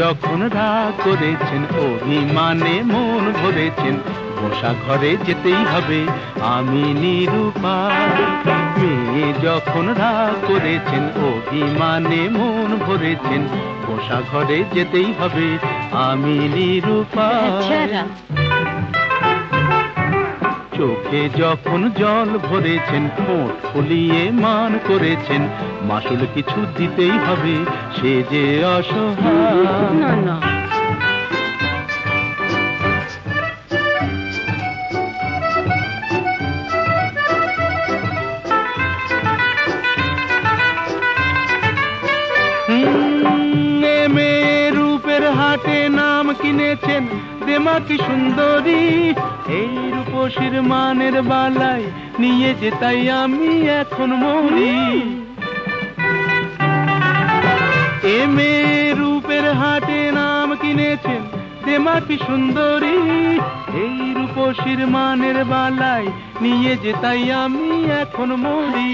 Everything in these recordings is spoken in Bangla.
যখন রাগ করেছেন, অভিমানে মন ভরেছেন, বসা ঘরে যেতেই হবে, আমি নিরূপা। মেয়ে যখন রাগ করেছেন, অভিমানে মন ভরেছেন, বসা ঘরে যেতেই হবে, আমি নিরূপা। চোখে যখন জল ভরেছেন ঠোঁট ফুলিয়ে মান করেছেন মাসুল কিছু দিতেই হবে সে যে অসহায়। হাটে নাম কিনেছেন দেমা কি সুন্দরী রূপসীর মানের বালায় নিয়ে যে তাই আমি এখন মরি। এ মেয়ে রূপের হাটে নাম কিনেছেন দেমাকি সুন্দরী। এই রূপসীর মানের বালায় নিয়ে যে তাই আমি এখন মরি।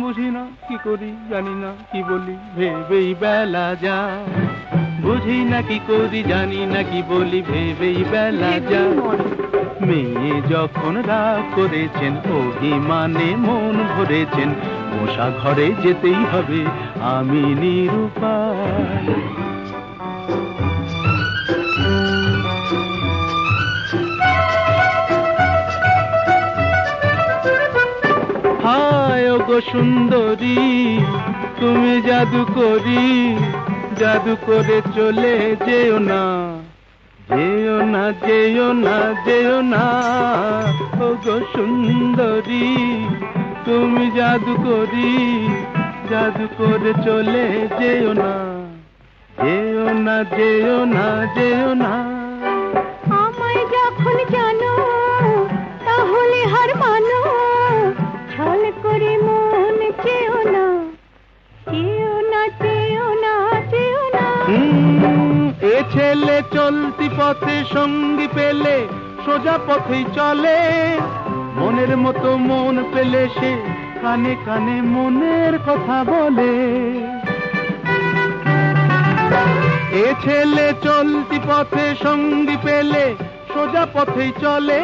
বুঝি না কি করি জানি না কি বলি ভেবেই বেলা যা বুঝি না কি করি জানি না কি বলি ভেবেই বেলা যায়। মেয়ে যখন রাগ করেছেন, অভিমানে মন ভরেছেন, মশা ঘরে যেতেই হবে, আমি নিরুপায়। হায় গো সুন্দরী, তুমি জাদু করি, জাদু করে চলে যেও না। যেও না যেও না যেও না। ও গো সুন্দরী তুমি জাদু করি জাদু করে চলে যেও না। যেও না যেও না যেও না। আমায় যখন জানো তাহলে হার মানো। ছল করে মন চেও না। চেও না চেও না চেও না। এ ছেলে চলতি পথে সঙ্গী পেলে সোজা পথেই চলে। মনের মতো মন পেলে সে কানে কানে মনের কথা বলে। এ ছেলে চলতি পথে সঙ্গী পেলে সোজা পথেই চলে।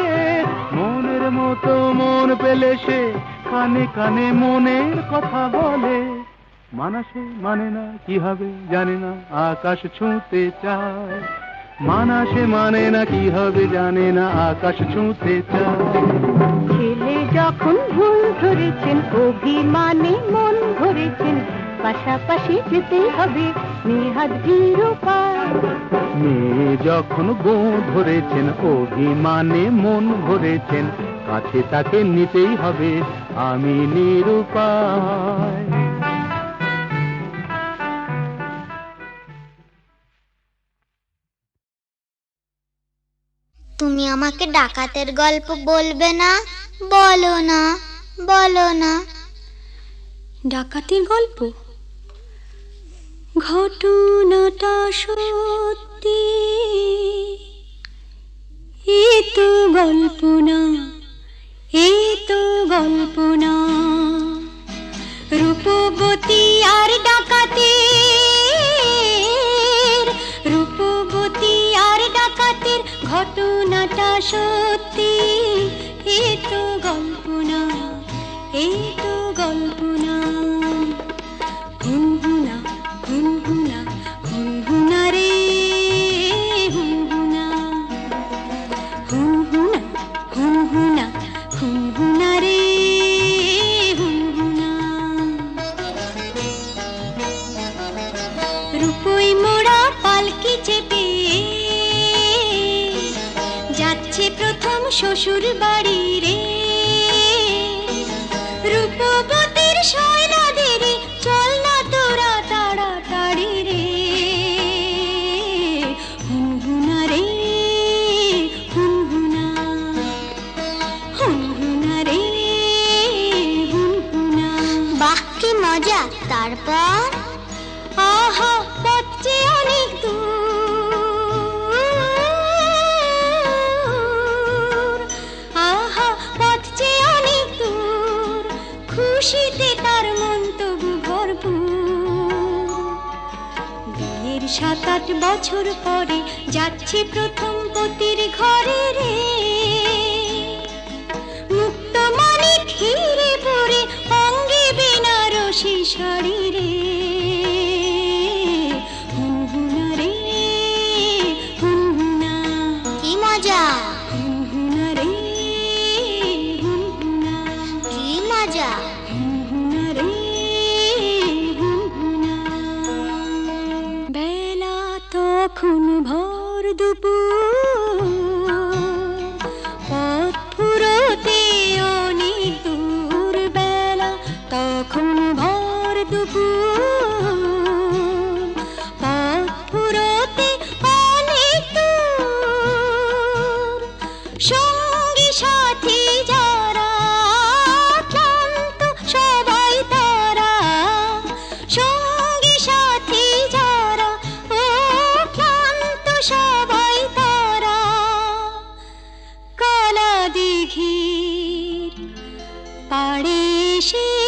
মনের মতো মন পেলে সে কানে কানে মনের কথা বলে। মানাসে মানে না, কি হবে জানে না, আকাশ ছুঁতে চায়। মানাসে মানে না কি হবে জানে না আকাশ ছুঁতে ছেলে যখন ভুল ধরেছেন অভিমানে মন ধরেছেন পাশাপাশি যেতেই হবে নেহাত মেয়ে যখন গো ধরেছেন অভিমানে মন ভরেছেন কাছে তাকে নিতেই হবে আমি নিরুপায়। তুমি আমাকে ডাকাতের গল্প বলবে না? বলো না বলো না। ডাকাতির গল্প? ঘটনাটা সত্যি। এ তো গল্প না, এ তো গল্প না। রূপবতী আর ডাকাতি ঘটনাটা সত্যি এ তো গল্প না এ তো গল্প মজা। তারপর? আহা অনেক দূর। আহা পথটি অনেক দূর। খুশিতে তার মন্তব্য ভরপুর। বিয়ের সাত আট বছর পরে যাচ্ছে প্রথম পতির ঘরে রে। 小。पाडेशे।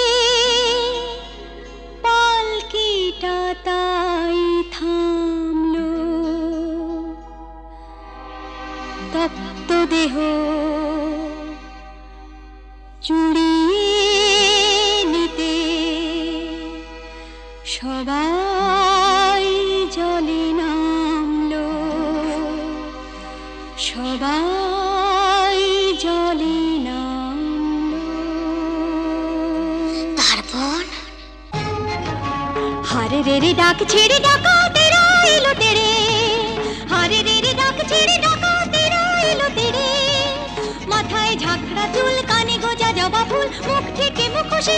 ঝাঁকড়া চুল কানে গোজা জবা ফুল মুখ থেকে মুখোশে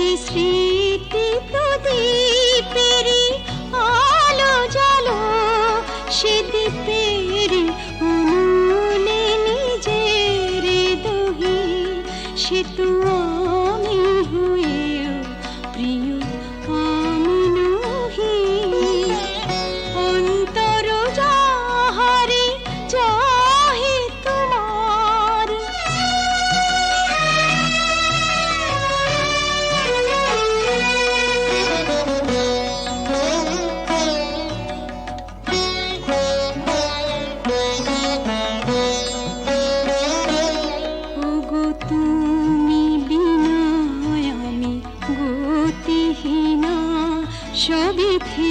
সে স্মৃতি তো আলো জালো সে शोभित शोभिथी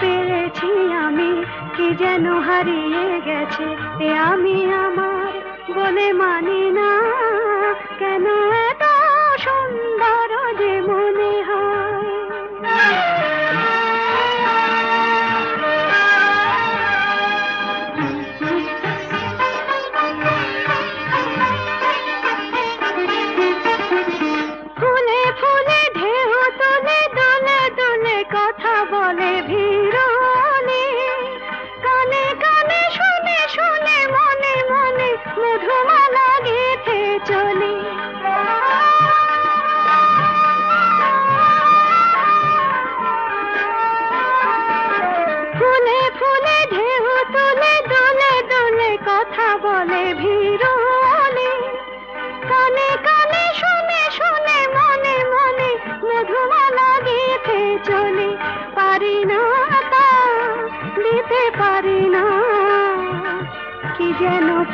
পেরেছি আমি কি যেন হারিয়ে গেছে। আমি আমার বলে মানি না।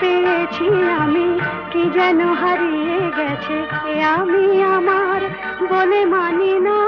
পেয়েছি আমি কি যেন হারিয়ে গেছে আমি আমার বলে মানি না।